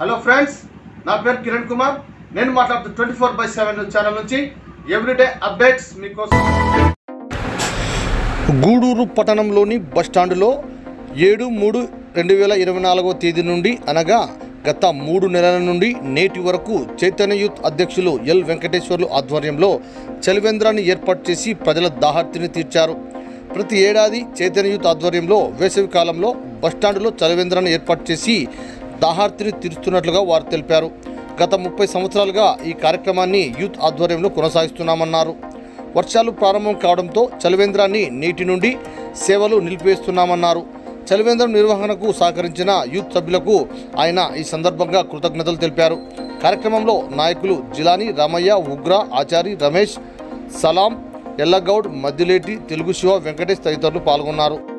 Hello friends నా పేరు కిరణ్ కుమార్. నేను మాట్లాడుతూ twenty four by seven channel నుంచి ఎవ్రీడే అప్డేట్స్ మీకోసం. గూడూరు పట్టణంలోని బస్టాండులో ఏడు మూడు రెండు వేల ఇరవై నాలుగవ తేదీ నుండి అనగా గత మూడు నెలల నుండి నేటి వరకు చైతన్య యూత్ అధ్యక్షులు ఎల్ వెంకటేశ్వర్లు ఆధ్వర్యంలో చలివేంద్రాన్ని ఏర్పాటు చేసి ప్రజల దాహర్తిని తీర్చారు. ప్రతి ఏడాది చైతన్య యూత్ ఆధ్వర్యంలో వేసవి కాలంలో బస్టాండులో చలివేంద్రాన్ని ఏర్పాటు చేసి దాహార్తిని తీరుస్తున్నట్లుగా వారు తెలిపారు. గత ముప్పై సంవత్సరాలుగా ఈ కార్యక్రమాన్ని యూత్ ఆధ్వర్యంలో కొనసాగిస్తున్నామన్నారు. వర్షాలు ప్రారంభం కావడంతో చలివేంద్రాన్ని నీటి నుండి సేవలు నిలిపివేస్తున్నామన్నారు. చలివేంద్రం నిర్వహణకు సహకరించిన యూత్ సభ్యులకు ఆయన ఈ సందర్భంగా కృతజ్ఞతలు తెలిపారు. కార్యక్రమంలో నాయకులు జిలాని రామయ్య ఉగ్ర ఆచారి రమేష్ సలాం ఎల్లగౌడ్ మద్దిలేటి తెలుగు శివ వెంకటేష్ తదితరులు పాల్గొన్నారు.